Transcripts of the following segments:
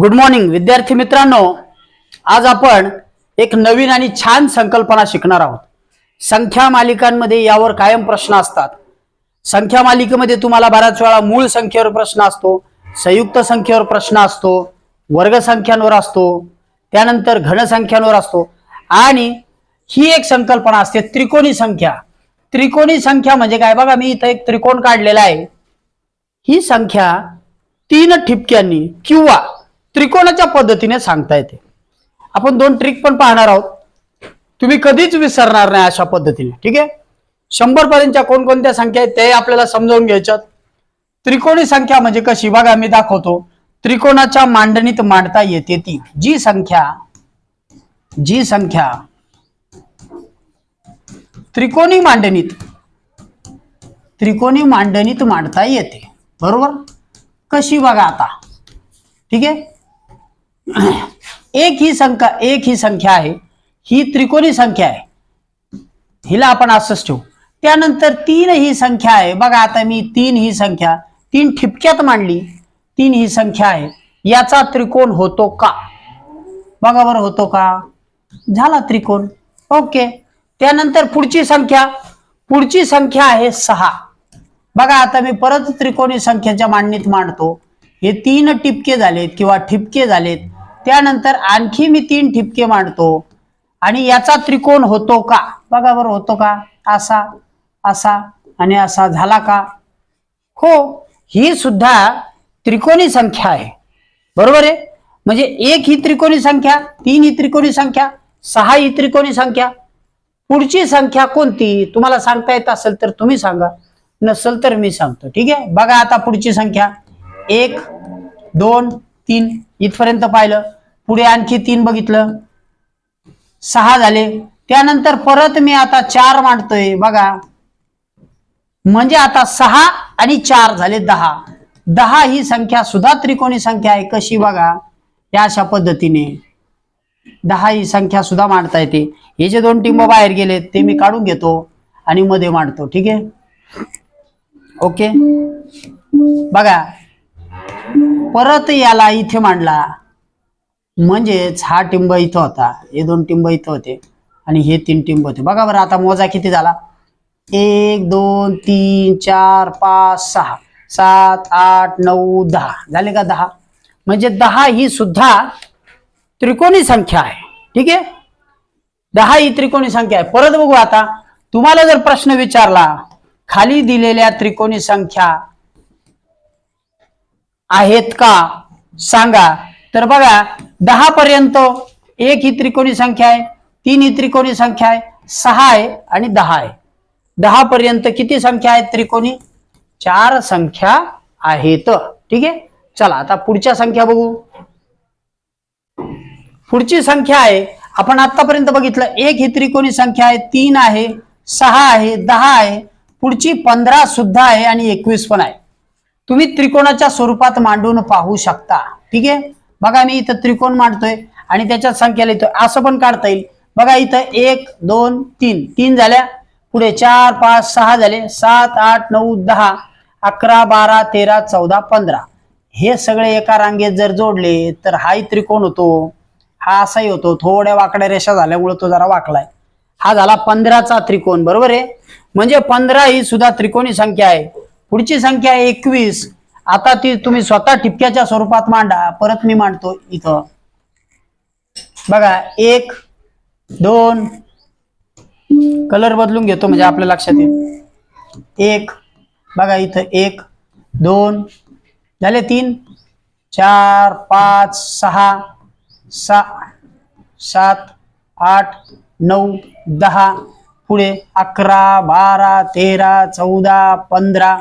Good morning विद्यार्थी मित्रांनो. आज आपण एक नवीन आणि छान संकल्पना शिकणार आहोत. संख्या मालिकांमध्ये यावर कायम प्रश्न असतात. संख्या मालिकेमध्ये तुम्हाला बऱ्याच वेळा मूळ संख्येवर प्रश्न असतो संयुक्त संख्येवर प्रश्न असतो वर्गसंख्यांवर असतो त्यानंतर घनसंख्यांवर असतो. आणि ही एक संकल्पना असते त्रिकोणी संख्या. त्रिकोणी संख्या म्हणजे काय? बघा मी इथं एक त्रिकोण काढलेला आहे. ही संख्या तीन ठिपक्यांनी किंवा त्रिकोणाच्या पद्धतीने सांगता येते. आपण दोन ट्रिक पण पाहणार आहोत. तुम्ही कधीच विसरणार नाही अशा पद्धतीने ठीक आहे? शंभर पर्यंतच्या कोणकोणत्या संख्या आहेत ते आपल्याला समजावून घ्यायच्यात त्रिकोणी संख्या म्हणजे कशी? बघा मी दाखवतो. त्रिकोणाच्या मांडणीत मांडता येते ती. जी संख्या जी संख्या त्रिकोणी मांडणीत त्रिकोणी मांडणीत मांडता येते. बरोबर? कशी बघा आता. ठीक आहे? एक ही संख्या एक ही संख्या आहे. ही त्रिकोणी संख्या आहे. हिला आपण असंच ठेवू. त्यानंतर तीन ही संख्या आहे. बघा आता मी तीन ही संख्या तीन ठिपक्यात मांडली. तीन ही संख्या आहे. याचा त्रिकोण होतो का? बघा बरं होतो का? झाला त्रिकोण. ओके. त्यानंतर पुढची संख्या. पुढची संख्या आहे सहा. बघा आता मी परत त्रिकोणी संख्येच्या मांडणीत मांडतो. हे तीन टिपके झालेत किंवा ठिपके झालेत. त्यानंतर आणखी मी तीन ठिपके मांडतो. आणि याचा त्रिकोण होतो का? बघा बरं होतो का? असा असा आणि असा झाला का? हो ही सुद्धा त्रिकोणी संख्या आहे. बरोबर आहे? म्हणजे एक ही त्रिकोणी संख्या तीन ही त्रिकोणी संख्या सहा ही त्रिकोणी संख्या. पुढची संख्या कोणती? तुम्हाला सांगता येत असेल तर तुम्ही सांगा. नसेल तर मी सांगतो. ठीक आहे? बघा आता पुढची संख्या. एक दोन तीन. इथपर्यंत पाहिलं. पुढे आणखी तीन बघितलं. सहा झाले. त्यानंतर परत मी आता चार मांडतोय. बघा. म्हणजे आता सहा आणि चार झाले दहा. दहा ही संख्या सुद्धा त्रिकोणी संख्या आहे. कशी बघा? या अशा पद्धतीने. दहा ही संख्या सुद्धा मांडता येते. हे जे दोन टिंब बाहेर गेले ते मी काढून घेतो आणि मध्ये मांडतो. ठीक आहे? ओके? बघा. परत याला इथे मांडला. म्हणजेच हा टिंब इथं होता हे दोन टिंब इथं होते आणि हे तीन टिंब होते. बघा बरं आता मोजा किती झाला? एक दोन तीन चार पाच सहा. सात आठ नऊ दहा. झाले का दहा? म्हणजे दहा ही सुद्धा त्रिकोणी संख्या आहे. ठीक आहे? दहा ही त्रिकोणी संख्या आहे. परत बघू आता. तुम्हाला जर प्रश्न विचारला खाली दिलेल्या त्रिकोणी संख्या आहेत का? सांगा. तर बघा दहा पर्यंत एक ही त्रिकोणी संख्या आहे तीन ही त्रिकोणी संख्या आहे सहा आहे आणि दहा आहे. दहा पर्यंत किती संख्या आहेत त्रिकोणी? चार संख्या आहेत. ठीक आहे? चला आता पुढच्या संख्या बघू. पुढची संख्या आहे आपण आतापर्यंत बघितलं एक ही त्रिकोणी संख्या आहे तीन आहे सहा आहे दहा आहे पुढची पंधरा सुद्धा आहे आणि एकवीस पण आहे. तुम्ही त्रिकोणाच्या स्वरूपात मांडून पाहू शकता. ठीक आहे? बघा मी इथं त्रिकोण मांडतोय आणि त्याच्यात संख्या लिहितोय. असं पण काढता येईल. बघा इथं एक दोन तीन. तीन झाल्या. पुढे चार पाच सहा झाले. सात आठ नऊ दहा अकरा बारा तेरा चौदा पंधरा. हे सगळे एका रांगेत जर जोडले तर हाही त्रिकोण होतो. हा असाही होतो. थोड्या वाकड्या रेषा झाल्यामुळे तो जरा वाकलाय. हा झाला पंधराचा त्रिकोण. बरोबर आहे? म्हणजे पंधरा ही सुद्धा त्रिकोणी संख्या आहे. पुढची संख्या आहे एकवीस. आता ती तुम्ही स्वतः ठिपक्याच्या स्वरूपात मांडा. परत मी मांडतो इथं. बघा एक दोन कलर बदलून घेतो म्हणजे आपल्या लक्षात येईल. एक बघा इथं एक दोन झाले तीन चार पाच सहा सा सात आठ नऊ दहा पुढे अकरा बारा तेरा चौदा पंधरा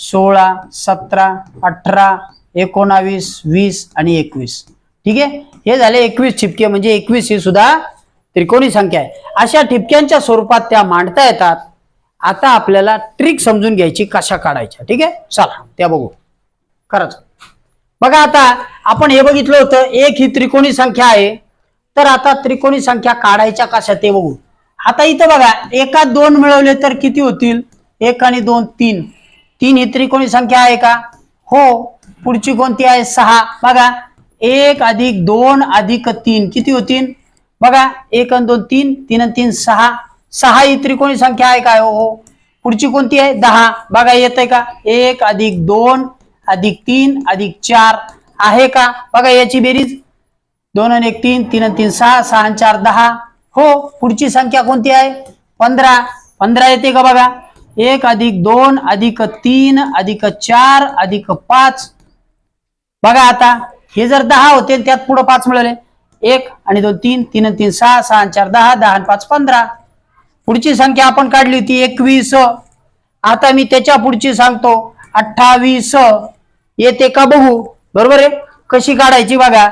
सोळा सतरा अठरा एकोणावीस वीस आणि एकवीस. ठीक आहे? हे झाले एकवीस ठिपके. म्हणजे एकवीस ही सुद्धा त्रिकोणी संख्या आहे. अशा ठिपक्यांच्या स्वरूपात त्या मांडता येतात. आता आपल्याला ट्रिक समजून घ्यायची कशा काढायच्या. ठीक आहे? चला त्या बघू. खरंच. बघा आता आपण हे बघितलं होतं एक ही त्रिकोणी संख्या आहे. तर आता त्रिकोणी संख्या काढायच्या कशा ते बघू. आता इथं बघा एकात दोन मिळवले तर किती होतील? एक आणि दोन तीन. तीन ही त्रिकोणी संख्या आहे का? हो. पुढची कोणती आहे? सहा. बघा. एक अधिक दोन अधिक तीन. किती होतील? बघा. एक आणि दोन तीन तीन आणि तीन सहा. सहा ही त्रिकोणी संख्या आहे काय? हो हो. पुढची कोणती आहे? दहा. बघा येत आहे का? एक अधिक दोन अधिक तीन अधिक चार. आहे का? बघा याची बेरीज. दोन आणि एक तीन तीन आणि तीन सहा सहा आणि चार दहा. हो. पुढची संख्या कोणती आहे? पंधरा. पंधरा येते का बघा? एक अधिक दोन अधिक तीन अधिक चार अधिक पाच. बघा आता हे जर दहा होते त्यात पुढे पाच मिळाले. एक आणि दोन तीन तीन आणि तीन सहा सहा आणि चार दहा दहा आणि पाच पंधरा. पुढची संख्या आपण काढली होती एकवीस. आता मी त्याच्या पुढची सांगतो अठ्ठावीस. येते का बघू? बरोबर आहे? कशी काढायची बघा?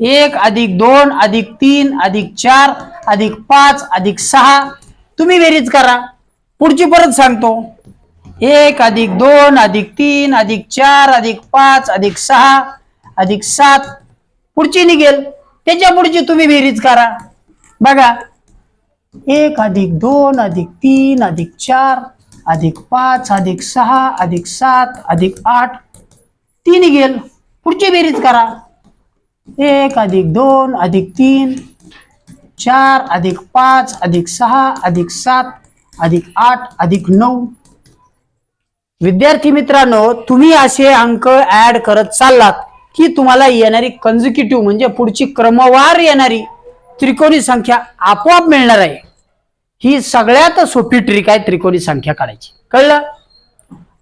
एक अधिक दोन अधिक तीन अधिक चार अधिक पाच अधिक सहा. तुम्ही बेरीज करा. पुढची परत सांगतो. एक अधिक दोन अधिक तीन अधिक चार अधिक पाच अधिक सहा अधिक सात. पुढची निघेल. त्याच्या पुढची तुम्ही बेरीज करा. बघा. एक अधिक दोन अधिक तीन अधिक चार अधिक पाच अधिक सहा अधिक सात अधिक आठ. ती निघेल. पुढची बेरीज करा. एक अधिक दोन अधिक तीन चार अधिक पाच अधिक सहा अधिक सात. अधिक आठ अधिक नऊ. विद्यार्थी मित्रांनो तुम्ही असे अंक ऍड करत चाललात की तुम्हाला येणारी कन्झिक्युटिव्ह म्हणजे पुढची क्रमवार येणारी त्रिकोणी संख्या आपोआप मिळणार आहे. ही सगळ्यात सोपी ट्रिक आहे त्रिकोणी संख्या काढायची. कळलं?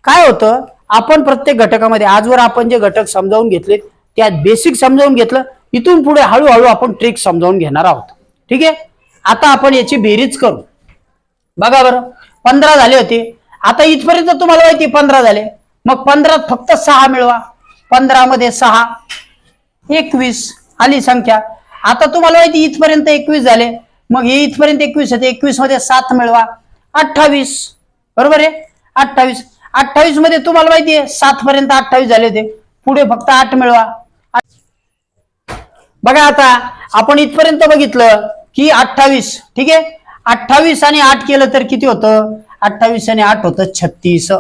काय होतं? आपण प्रत्येक घटकामध्ये आजवर आपण जे घटक समजावून घेतले त्यात बेसिक समजावून घेतलं इथून पुढे हळूहळू आपण ट्रिक समजावून घेणार आहोत. ठीक आहे? आता आपण याची बेरीज करू. बघा बरं. पंधरा झाले होते. आता इथपर्यंत तुम्हाला माहिती पंधरा झाले. मग पंधरात फक्त सहा मिळवा. पंधरा मध्ये सहा. एकवीस. आली संख्या. आता तुम्हाला माहिती इथपर्यंत एकवीस झाले. मग हे इथपर्यंत एकवीस होते. एकवीसमध्ये सात मिळवा. अठ्ठावीस. बरोबर आहे? अठ्ठावीस. अठ्ठावीसमध्ये तुम्हाला माहिती आहे सात पर्यंत अठ्ठावीस झाले होते. पुढे फक्त आठ मिळवा. बघा आता आपण इथपर्यंत बघितलं की अठ्ठावीस. ठीक आहे? अठ्ठावीस आणि आठ केलं तर किती होतं? अठ्ठावीस आणि आठ होतं छत्तीस.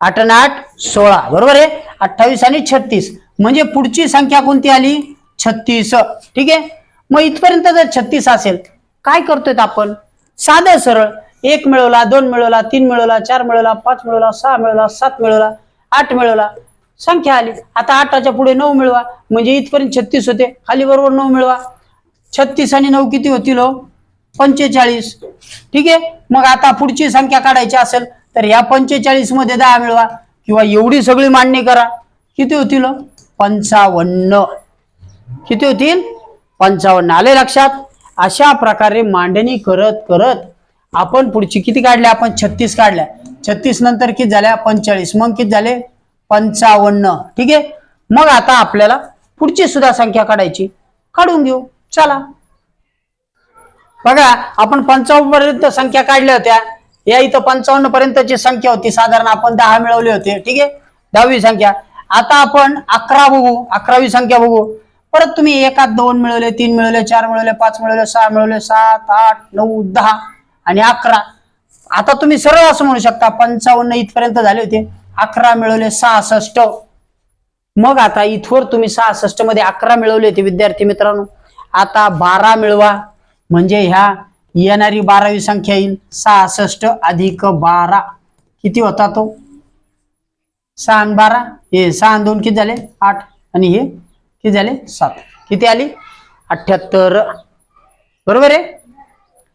आठ आणि आठ सोळा. बरोबर आहे? अठ्ठावीस आणि छत्तीस. म्हणजे पुढची संख्या कोणती आली? छत्तीस. ठीक आहे? मग इथपर्यंत जर छत्तीस असेल काय करतोय आपण? साधं सरळ. एक मिळवला दोन मिळवला तीन मिळवला चार मिळवला पाच मिळवला सहा मिळवला सात मिळवला आठ मिळवला. संख्या आली. आता आठाच्या पुढे नऊ मिळवा. म्हणजे इथपर्यंत छत्तीस होते. खाली बरोबर नऊ मिळवा. छत्तीस आणि नऊ किती होतील हो? पंचेचाळीस. ठीक आहे? मग आता पुढची संख्या काढायची असेल तर या पंचेचाळीसमध्ये दहा मिळवा किंवा एवढी सगळी मांडणी करा. किती होतील? पंचावन्न. किती होतील? पंचावन्न. आले लक्षात? अशा प्रकारे मांडणी करत करत आपण पुढची किती काढल्या? आपण छत्तीस काढल्या. छत्तीस नंतर किती झाल्या? पंचेचाळीस. मग किती झाले? पंचावन्न. ठीक आहे? मग आता आपल्याला पुढची सुद्धा संख्या काढायची. काढून घेऊ. चला. बघा आपण पंचावन्न पर्यंत संख्या काढल्या होत्या. या इथं पंचावन्न पर्यंतची संख्या होती. साधारण आपण दहा मिळवले होते. ठीक आहे? दहावी संख्या. आता आपण अकरा बघू. अकरावी संख्या बघू. परत तुम्ही एकात दोन मिळवले तीन मिळवले चार मिळवले पाच मिळवले सहा मिळवले सात आठ नऊ दहा आणि अकरा. आता तुम्ही सरळ असं म्हणू शकता पंचावन्न इथपर्यंत झाले होते. अकरा मिळवले सहासष्ट. मग आता इथवर तुम्ही सहासष्टमध्ये अकरा मिळवले होते विद्यार्थी मित्रांनो. आता बारा मिळवा. म्हणजे ह्या येणारी बारावी संख्या येईल सहासष्ट अधिक बारा. किती होता तो? सहा आणि बारा? हे सहा दोन किती झाले? आठ. आणि हे किती झाले? सात. किती आली? अठ्याहत्तर. बरोबर आहे?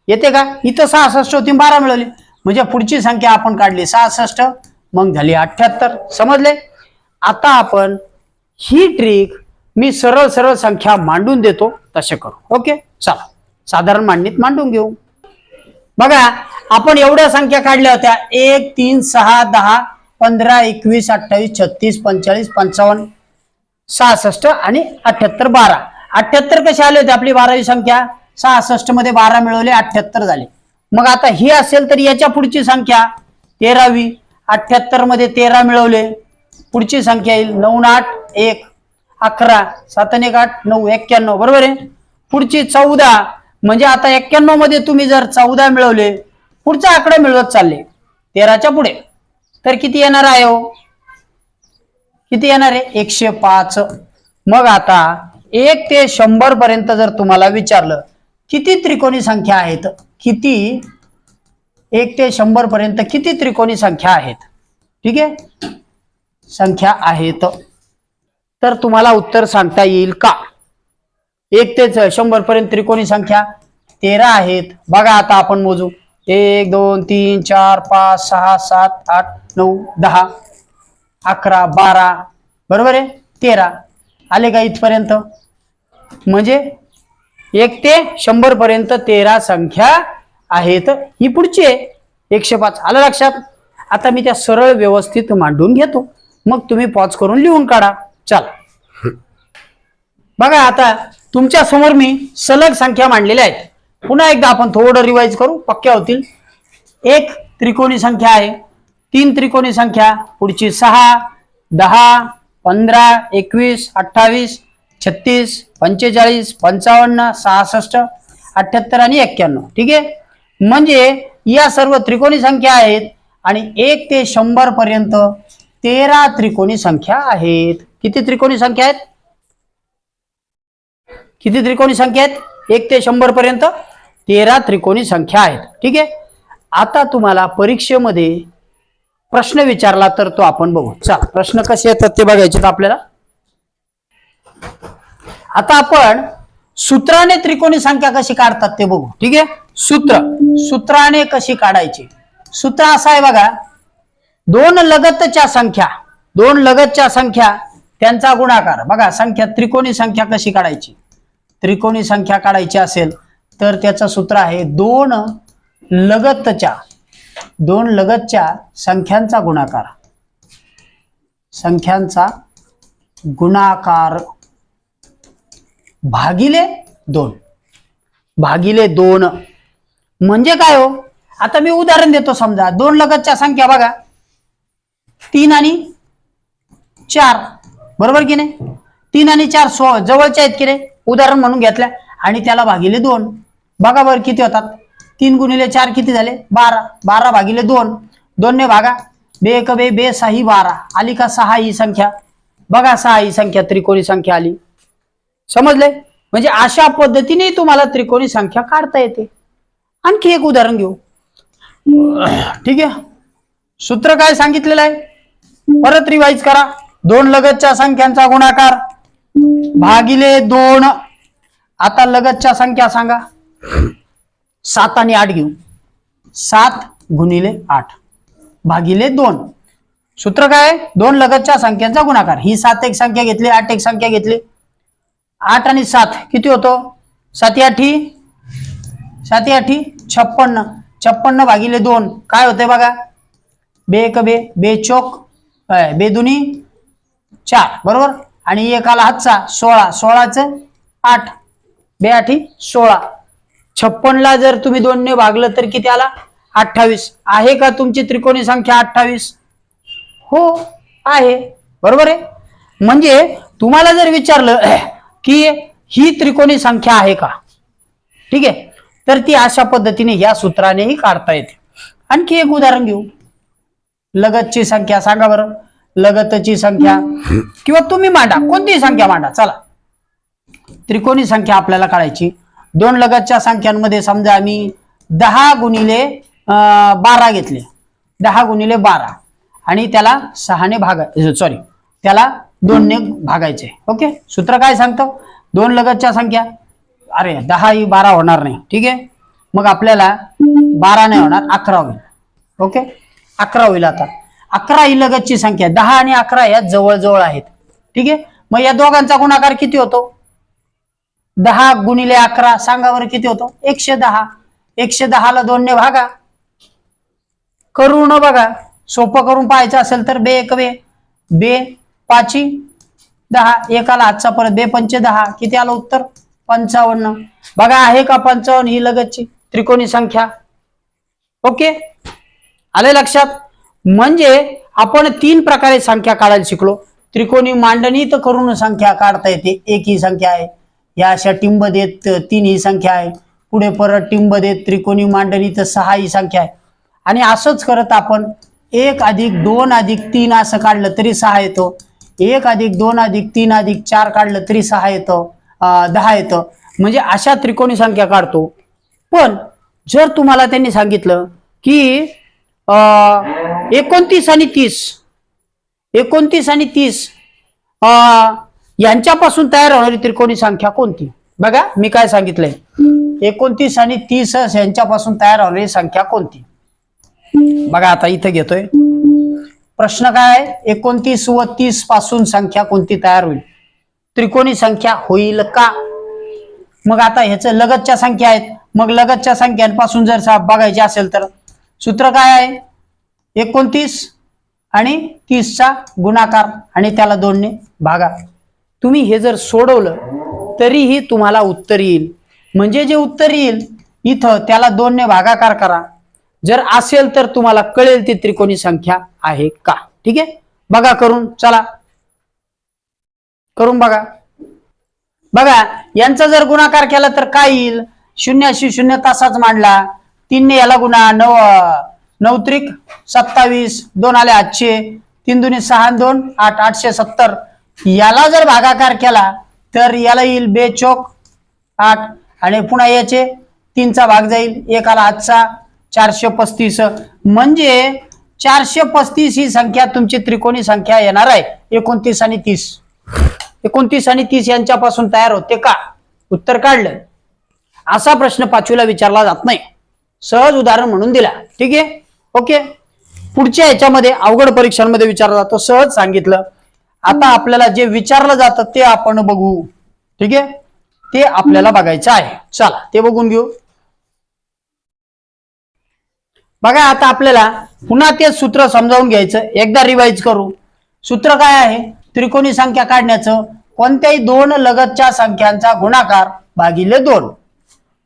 येते का? इथं सहासष्ट होती बारा मिळवली. म्हणजे पुढची संख्या आपण काढली. सहासष्ट मग झाली अठ्याहत्तर. समजले? आता आपण ही ट्रिक मी सरळ सरळ संख्या मांडून देतो. तसे करू. ओके? चला. साधारण मांडणीत मांडून घेऊ. बघा आपण एवढ्या संख्या काढल्या होत्या. एक तीन सहा दहा पंधरा एकवीस अठ्ठावीस छत्तीस पंचेचाळीस पंचावन्न सहासष्ट आणि अठ्याहत्तर बारा. अठ्याहत्तर कसे आले होते आपली बारावी संख्या? सहासष्टमध्ये बारा मिळवले अठ्याहत्तर झाले. मग आता ही असेल तर याच्या पुढची संख्या तेरावी. अठ्याहत्तरमध्ये तेरा मिळवले पुढची संख्या येईल नऊ आठ एक अकरा सात आणि एक आठ नऊ एक्क्याण्णव. बरोबर आहे? पुढची चौदा म्हणजे आता एक्क्याण्णवमध्ये तुम्ही जर चौदा मिळवले पुढचा आकडा मिळवत चालले तेराच्या पुढे. तर किती येणार आहे हो? किती येणार आहे? एकशे पाच. मग आता एक ते शंभर पर्यंत जर तुम्हाला विचारलं किती त्रिकोणी संख्या आहेत? किती? एक ते शंभर पर्यंत किती त्रिकोणी संख्या आहेत? ठीक आहे? संख्या आहेत. तर तुम्हाला उत्तर सांगता येईल का? एक ते शंभर पर्यंत त्रिकोणी संख्या तेरा आहेत. बघा आता आपण मोजू. एक दोन तीन चार पाच सहा सात आठ नऊ दहा अकरा बारा. बरोबर आहे? तेरा. आले का इथपर्यंत? म्हणजे एक ते शंभर पर्यंत तेरा संख्या आहेत. ही पुढची आहे. एकशे पाच. आलं लक्षात? आता मी त्या सरळ व्यवस्थित मांडून घेतो. मग तुम्ही पॉज करून लिहून काढा. चला. बघा आता तुमच्यासमोर मी सलग संख्या मांडलेल्या आहेत. पुन्हा एकदा आपण थोडं रिवाइज करू पक्क्या होतील. एक त्रिकोणी संख्या आहे. तीन त्रिकोणी संख्या पुढची सहा दहा पंधरा एकवीस अठ्ठावीस छत्तीस पंचेचाळीस पंचावन्न सहासष्ट अठ्ठ्याहत्तर आणि एक्क्याण्णव. ठीक आहे? म्हणजे या सर्व त्रिकोणी संख्या आहेत आणि एक ते शंभर पर्यंत तेरा त्रिकोणी संख्या आहेत. किती त्रिकोणी संख्या आहेत? किती त्रिकोणी संख्या आहेत? एक ते शंभर पर्यंत. तेरा त्रिकोणी संख्या आहेत. ठीक आहे? आता तुम्हाला परीक्षेमध्ये प्रश्न विचारला तर तो आपण बघू. चला प्रश्न कसे येतात ते बघायचे आपल्याला. आता आपण सूत्राने त्रिकोणी संख्या कशी काढतात ते बघू. ठीक आहे? सूत्र. सूत्राने कशी काढायची? सूत्र असं आहे बघा. दोन लगतच्या संख्या दोन लगतच्या संख्या त्यांचा गुणाकार. बघा संख्या त्रिकोणी संख्या कशी काढायची? त्रिकोणी संख्या काढायची असेल तर त्याचं सूत्र आहे दोन लगतच्या दोन लगतच्या संख्यांचा गुणाकार. संख्यांचा गुणाकार भागिले दोन. भागिले दोन म्हणजे काय हो? आता मी उदाहरण देतो समजा दोन लगतच्या संख्या बघा. तीन आणि चार बरोबर की नाही? तीन आणि चार सो जवळच्या आहेत की नाही? उदाहरण म्हणून घेतल्या आणि त्याला भागिले दोन. बघा बरं किती होतात. तीन गुणिले चार किती झाले? बारा. बारा भागिले दोन. दोनने भागा. बे एक बे बे सहा बारा. आली का सहा ही संख्या? बघा सहा ही संख्या त्रिकोणी संख्या आली. समजले? म्हणजे अशा पद्धतीने तुम्हाला त्रिकोणी संख्या काढता येते. आणखी एक उदाहरण घेऊ. ठीक आहे? सूत्र काय सांगितलेलं आहे? परत रिवाइज करा. दोन लगतच्या संख्यांचा गुणाकार. भागिले दोन. आता लगतच्या संख्या सांगा. सात आणि आठ घेऊ. सात गुणिले आठ. भागिले दोन. सूत्र काय? आहे? दोन लगतच्या संख्यांचा गुणाकार. ही सात एक संख्या घेतली आठ एक संख्या घेतली. आठ आणि सात किती होतो? साती आठी साती आठी छप्पन्न. छप्पन्न भागिले दोन. काय होते बघा? बे एक बे बे चोक बे दुनी चार. बरोबर? आणि एकाला हातचा सोळा. सोळाचं आठ. बे आठी सोळा. छप्पनला जर तुम्ही दोनने भागलं तर किती आला? अठ्ठावीस. आहे का तुमची त्रिकोणी संख्या अठ्ठावीस? हो आहे. बरोबर आहे? म्हणजे तुम्हाला जर विचारलं की ही त्रिकोणी संख्या आहे का? ठीक आहे? तर ती अशा पद्धतीने या सूत्रानेही काढता येते. आणखी एक उदाहरण घेऊ. लगतची संख्या सांगा बरं. लगतची संख्या. किंवा तुम्ही मांडा कोणतीही संख्या मांडा चला. त्रिकोणी संख्या आपल्याला काढायची. दोन लगतच्या संख्यांमध्ये समजा आम्ही दहा गुणिले अं, बारा घेतले. दहा गुणिले बारा. आणि त्याला सहाने भागा सॉरी त्याला दोनने भागायचे. ओके? सूत्र काय सांगतो? दोन लगतच्या संख्या. अरे दहा ही बारा होणार नाही. ठीक आहे? मग आपल्याला बारा नाही होणार अकरा होईल. ओके? अकरा होईल आता. अकरा ही लगतची संख्या दहा आणि अकरा या जवळजवळ आहेत. ठीक आहे? मग या दोघांचा गुणाकार किती होतो? दहा गुणिले अकरा सांगा बरं किती होतो? एकशे दहा. एकशे दहाला दोनने भागा. न बघा. सोपं करून पाहायचं असेल तर बे एक बे. बे पाची दहा. एकाला आजचा परत बे पंचे दहा. किती आलं उत्तर? पंचावन्न. बघा आहे का पंचावन्न ही लगतची त्रिकोणी संख्या? ओके? आले लक्षात? म्हणजे आपण तीन प्रकारे संख्या काढायला शिकलो. त्रिकोणी मांडणी तर करून संख्या काढता येते. एक ही संख्या आहे. या अशा टिंब देत तीन ही संख्या आहे. पुढे परत टिंब देत त्रिकोणी मांडणी तर सहा ही संख्या आहे. आणि असंच करत आपण एक अधिक दोन अधिक तीन असं काढलं तरी सहा येतो. एक अधिक दोन अधिक तीन अधिक चार काढलं तरी सहा येतं. दहा येतं. म्हणजे अशा त्रिकोणी संख्या काढतो. पण जर तुम्हाला त्यांनी सांगितलं की एकोणतीस आणि तीस. एकोणतीस आणि तीस. अं, यांच्यापासून तयार होणारी त्रिकोणी संख्या कोणती? बघा मी काय सांगितलंय. एकोणतीस आणि तीस यांच्यापासून तयार होणारी संख्या कोणती? बघा आता इथं घेतोय. प्रश्न काय एकोणतीस व तीसपासून संख्या कोणती तयार होईल? त्रिकोणी संख्या होईल का? मग आता ह्याचं लगतच्या संख्या आहेत. मग लगतच्या संख्यांपासून जर बघायची असेल तर? सूत्र काय आहे? एकोणतीस आणि तीसचा गुणाकार आणि त्याला दोनने भागा. तुम्ही हे जर सोडवलं तरीही तुम्हाला उत्तर येईल. म्हणजे जे उत्तर येईल इथं त्याला दोनने भागाकार करा. जर असेल तर तुम्हाला कळेल ती त्रिकोणी संख्या आहे का? ठीक आहे? बघा करून चला. करून बघा. बघा यांचा जर गुणाकार केला तर काय येईल? शून्याशी शून्य तासाच मांडला. तीनने याला गुणा नऊ नऊ त्रिक सत्तावीस दोन आले आठशे तीन दुने सहा दोन आठ आठशे सत्तर. याला जर भागाकार केला तर याला येईल बे चोक आठ. आणि पुन्हा याचे तीनचा भाग जाईल एक आला आजचा चारशे पस्तीस. म्हणजे चारशे पस्तीस ही संख्या तुमची त्रिकोणी संख्या येणार आहे एकोणतीस आणि तीस. एकोणतीस आणि तीस यांच्यापासून तयार होते का? उत्तर काढलं. असा प्रश्न पाचवीला विचारला जात नाही. सहज उदाहरण म्हणून दिला. ठीक आहे? ओके पुढच्या याच्यामध्ये अवघड परीक्षांमध्ये विचारला जातो सहज सांगितलं. आता आपल्याला जे विचारलं जातं ते आपण बघू. ठीक आहे? ते आपल्याला बघायचं आहे. चला ते बघून घेऊ. बघा आता आपल्याला पुन्हा ते सूत्र समजावून घ्यायचं. एकदा रिवाइज करू. सूत्र काय आहे? त्रिकोणी संख्या काढण्याचं. कोणत्याही दोन लगतच्या संख्यांचा गुणाकार भागिले दोन.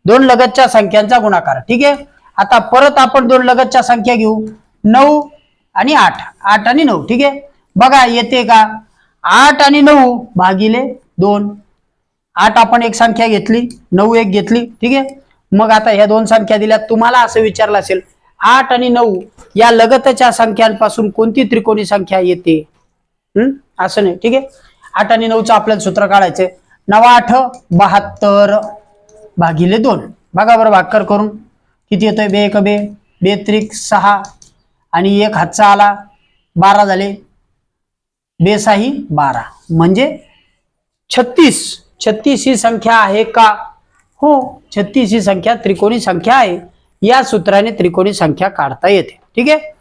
दोन लगतच्या संख्यांचा गुणाकार. ठीक आहे? आता परत आपण दोन लगतच्या संख्या घेऊ. नऊ आणि आठ. आठ आणि नऊ. ठीक आहे? बघा येते का? आठ आणि नऊ भागिले दोन. आठ आपण एक संख्या घेतली. नऊ एक घेतली. ठीक आहे? मग आता ह्या दोन संख्या दिल्या तुम्हाला असं विचारलं असेल आठ आणि नऊ या लगतच्या संख्यांपासून कोणती त्रिकोणी संख्या येते? असं नाही. ठीक आहे? आठ आणि नऊचं आपल्याला सूत्र काढायचंय. नवा आठ बहात्तर. भागिले दोन. बघा बरं भाकर करून. किती येतोय? बे एक बे. बे त्रिक सहा. आणि एक हातचा आला. बारा झाले. बेसाही बारा. म्हणजे छत्तीस. छत्तीस ही संख्या आहे का? हो छत्तीस ही संख्या त्रिकोणी संख्या आहे. या सूत्राने त्रिकोणी संख्या काढता येते. ठीक आहे?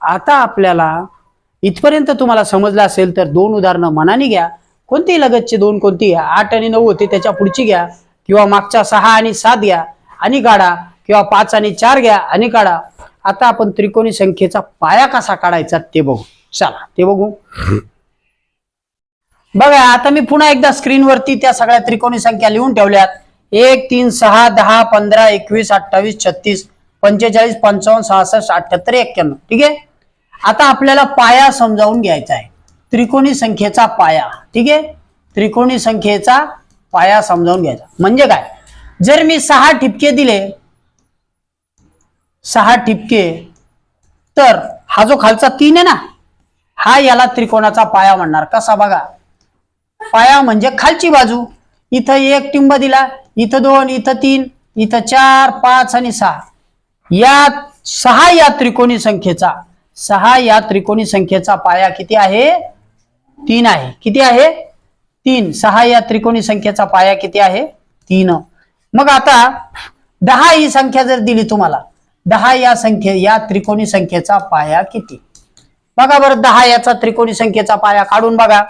आता आपल्याला इथपर्यंत तुम्हाला समजलं असेल तर दोन उदाहरणं मनाने घ्या. कोणती लगतची दोन कोणती घ्या आठ आणि नऊ होते त्याच्या पुढची घ्या. किंवा मागच्या सहा आणि सात घ्या आणि काढा. किंवा पाच आणि चार घ्या आणि काढा. आता आपण त्रिकोणी संख्येचा पाया कसा काढायचा ते बघू. चला ते बघू. बघा आता मी पुन्हा एकदा स्क्रीनवरती त्या सगळ्या त्रिकोणी संख्या लिहून ठेवल्यात. एक तीन सहा दहा पंधरा एकवीस अठ्ठावीस छत्तीस पंचेचाळीस पंचावन्न सहासष्ट अठ्याहत्तर एक्क्याण्णव. ठीक आहे? आता आपल्याला पाया समजावून घ्यायचा आहे. त्रिकोणी संख्येचा पाया. ठीक आहे? त्रिकोणी संख्येचा पाया समजावून घ्यायचा. म्हणजे काय? जर मी सहा ठिपके दिले सहा ठिपके तर हा जो खालचा तीन आहे ना हा याला त्रिकोणाचा पाया म्हणणार. कसा बघा? पाया म्हणजे खालची बाजू. इथं एक टिंब दिला इथं दोन इथं तीन इथं चार पाच आणि सहा. या सहा या त्रिकोणी संख्येचा सहा या त्रिकोणी संख्येचा पाया किती आहे? तीन आहे. किती आहे? तीन. सहा या त्रिकोणी संख्येचा पाया किती आहे? तीन. मग आता दहा ही संख्या जर दिली तुम्हाला दहा या संख्ये या त्रिकोणी संख्येचा पाया किती? बघा बरं दहा याचा त्रिकोणी संख्येचा पाया काढून बघा.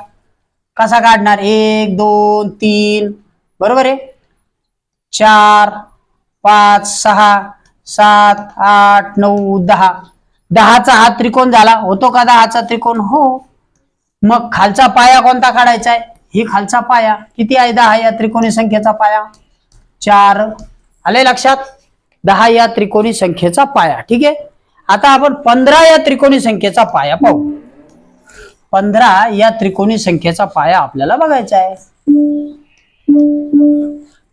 कसा काढणार? एक दोन तीन. बरोबर आहे? चार पाच सहा सात आठ नऊ दहा. दहाचा हा त्रिकोण झाला. होतो का दहाचा त्रिकोण? हो. मग खालचा पाया कोणता काढायचा आहे? ही खालचा पाया किती आहे? दहा या त्रिकोणी संख्येचा पाया. चार. आले लक्षात? दहा या त्रिकोणी संख्येचा पाया. ठीक आहे? आता आपण पंधरा या त्रिकोणी संख्येचा पाया पाहू. पंधरा या त्रिकोणी संख्येचा पाया आपल्याला बघायचा आहे.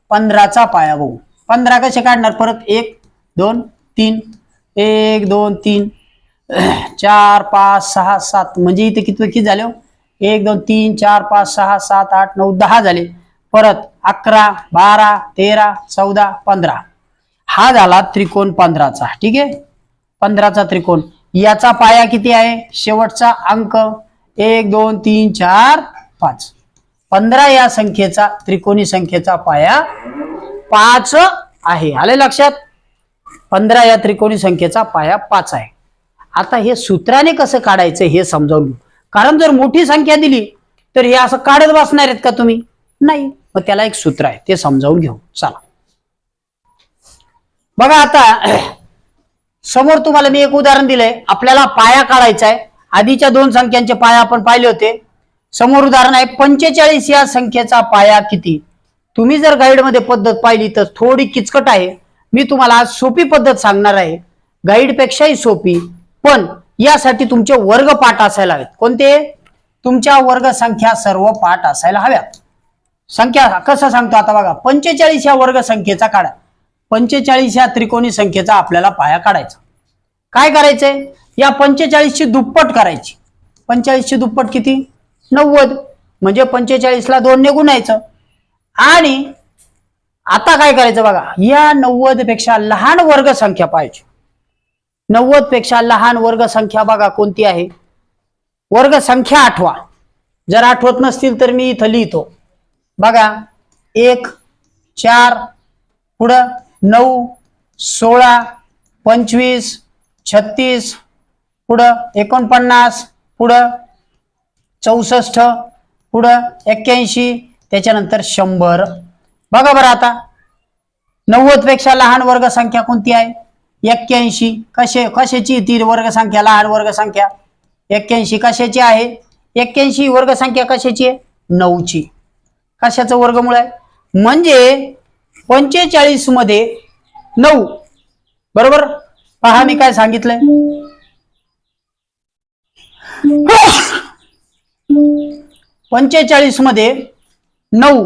पंधराचा पाया बघू. पंधरा कसे काढणार? परत एक दोन तीन. एक दोन तीन. चार पाच सहा सात. म्हणजे इथे किती किती झाले हो? एक दोन तीन चार पाच सहा सात आठ नऊ दहा झाले. परत अकरा बारा तेरा चौदा पंधरा. हा झाला त्रिकोण पंधराचा. ठीक आहे? पंधराचा त्रिकोण. याचा पाया किती आहे? शेवटचा अंक. एक दोन तीन चार पाच. पंधरा या संख्येचा त्रिकोणी संख्येचा पाया पाच आहे. आले लक्षात? पंधरा या त्रिकोणी संख्येचा पाया पाच आहे. आता हे सूत्राने कसं काढायचं हे समजावून घेऊ. कारण जर मोठी संख्या दिली तर हे असं काढत बसणार आहेत का तुम्ही? नाही. मग त्याला एक सूत्र आहे ते समजावून घेऊ. चला. बघा आता समोर तुम्हाला मी एक उदाहरण दिलंय. आपल्याला पाया काढायचा आहे. आधीच्या दोन संख्यांचे पाया आपण पाहिले होते. समोर उदाहरण आहे पंचेचाळीस या संख्येचा पाया किती? तुम्ही जर गाईडमध्ये पद्धत पाहिली तर थोडी किचकट आहे. मी तुम्हाला आज सोपी पद्धत सांगणार आहे. गाईडपेक्षाही सोपी पण यासाठी तुमचे वर्ग पाठ असायला हवेत. कोणते? तुमच्या वर्ग संख्या सर्व पाठ असायला हव्यात संख्या कसं सांगतो आता बघा पंचेचाळीस या वर्ग संख्येचा काढा. पंचेचाळीस या त्रिकोणी संख्येचा आपल्याला पाया काढायचा. काय करायचंय? या पंचेचाळीसची दुप्पट करायची. पंचेचाळीसची दुप्पट किती? नव्वद. म्हणजे पंचेचाळीसला दोन ने गुणायचं आणि आता काय करायचं बघा या नव्वदपेक्षा लहान वर्ग संख्या पाहिजे. नव्वदपेक्षा लहान वर्ग संख्या बघा कोणती आहे? वर्ग संख्या आठवा. जर आठवत नसतील तर मी इथं लिहितो. बघा एक चार पुढं नऊ सोळा पंचवीस छत्तीस पुढं एकोणपन्नास पुढं चौसष्ट पुढं एक्क्याऐंशी त्याच्यानंतर शंभर. बघा बरं आता. नव्वदपेक्षा लहान वर्ग संख्या कोणती आहे? एक्क्याऐंशी. कसे कशाची ती वर्ग संख्या लहान वर्ग संख्या एक्क्याऐंशी कशाची आहे? एक्क्याऐंशी वर्ग संख्या कशाची आहे? नऊची. कशाचं वर्गमूळ आहे? म्हणजे पंचेचाळीसमध्ये नऊ. बरोबर? पहा मी काय सांगितलंय. पंचेचाळीसमध्ये नऊ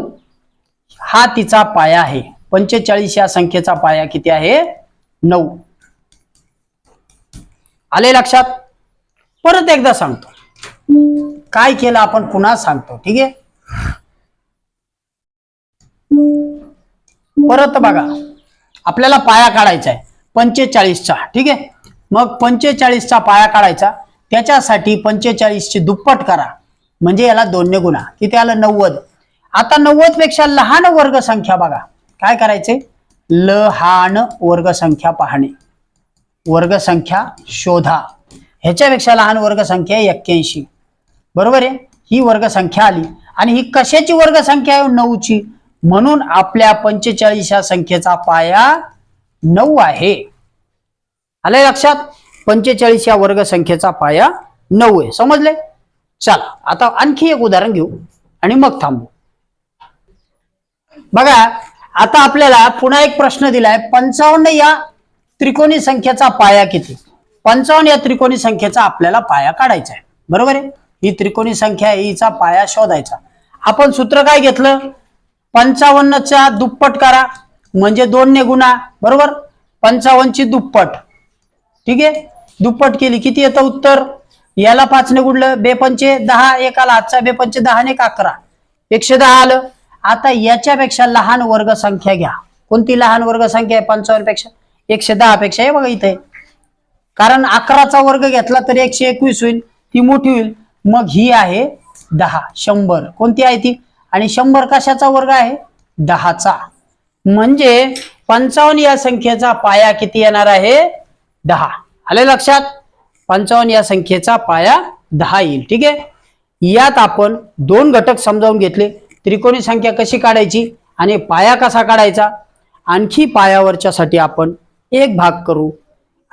हा तिचा पाया आहे. पंचेचाळीस या संख्येचा पाया किती आहे? नऊ. आले लक्षात? परत एकदा सांगतो. काय केलं आपण पुन्हा सांगतो ठीक आहे? परत बघा आपल्याला पाया काढायचा आहे पंचेचाळीसचा ठीक आहे? मग पंचेचाळीसचा पाया काढायचा त्याच्यासाठी पंचेचाळीसची दुप्पट करा. म्हणजे याला दोन्य गुणा. किती आलं? नव्वद. आता नव्वदपेक्षा लहान वर्ग संख्या बघा. काय करायचे लहान वर्ग संख्या पाहणे. वर्गसंख्या शोधा. ह्याच्यापेक्षा लहान वर्गसंख्या आहे एक्क्याऐंशी. बरोबर आहे? ही वर्गसंख्या आली. आणि ही कशाची वर्गसंख्या आहे? नऊची. म्हणून आपल्या पंचेचाळीस या संख्येचा पाया नऊ आहे. आलंय लक्षात? पंचेचाळीस या वर्गसंख्येचा पाया नऊ आहे. समजले? चला आता आणखी एक उदाहरण घेऊ आणि मग थांबू. बघा आता आपल्याला पुन्हा एक प्रश्न दिलाय. पंचावन्न या त्रिकोणी संख्येचा पाया किती? पंचावन्न या त्रिकोणी संख्येचा आपल्याला पाया काढायचा आहे. बरोबर आहे? ही त्रिकोणी संख्या हिचा पाया शोधायचा. आपण सूत्र काय घेतलं? पंचावन्नच्या दुप्पट करा. म्हणजे दोनने गुणा बरोबर? पंचावन्नची दुप्पट. ठीक आहे? दुप्पट केली किती येतं उत्तर? याला पाचने गुणलं बेपंचे दहा एक आला आजचा बेपंचे दहा ने एक अकरा. एकशे दहा आलं. आता याच्यापेक्षा लहान वर्ग संख्या घ्या. कोणती लहान वर्ग संख्या आहे? पंचावन्नपेक्षा एकशे दहा पेक्षा आहे बघा इथे कारण अकराचा वर्ग घेतला तर एकशे एकवीस होईल ती मोठी होईल. मग ही आहे दहा शंभर. कोणती आहे ती? आणि शंभर कशाचा वर्ग आहे? दहाचा. म्हणजे पंचावन्न या संख्येचा पाया किती येणार आहे? दहा. आले लक्षात? पंचावन्न या संख्येचा पाया दहा येईल. ठीक आहे? यात आपण दोन घटक समजावून घेतले. त्रिकोणी संख्या कशी काढायची आणि पाया कसा काढायचा? आणखी पायावरच्यासाठी आपण एक भाग करू.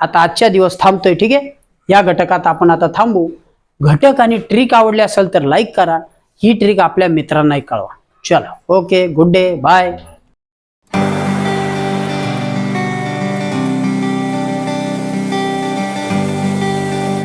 आता आजच्या दिवस थांबतोय ठीक आहे? या घटकात आपण आता थांबू. घटक आणि ट्रिक आवडली असेल तर लाईक करा. ही ट्रिक आपल्या मित्रांनाही कळवा. चला ओके गुड डे बाय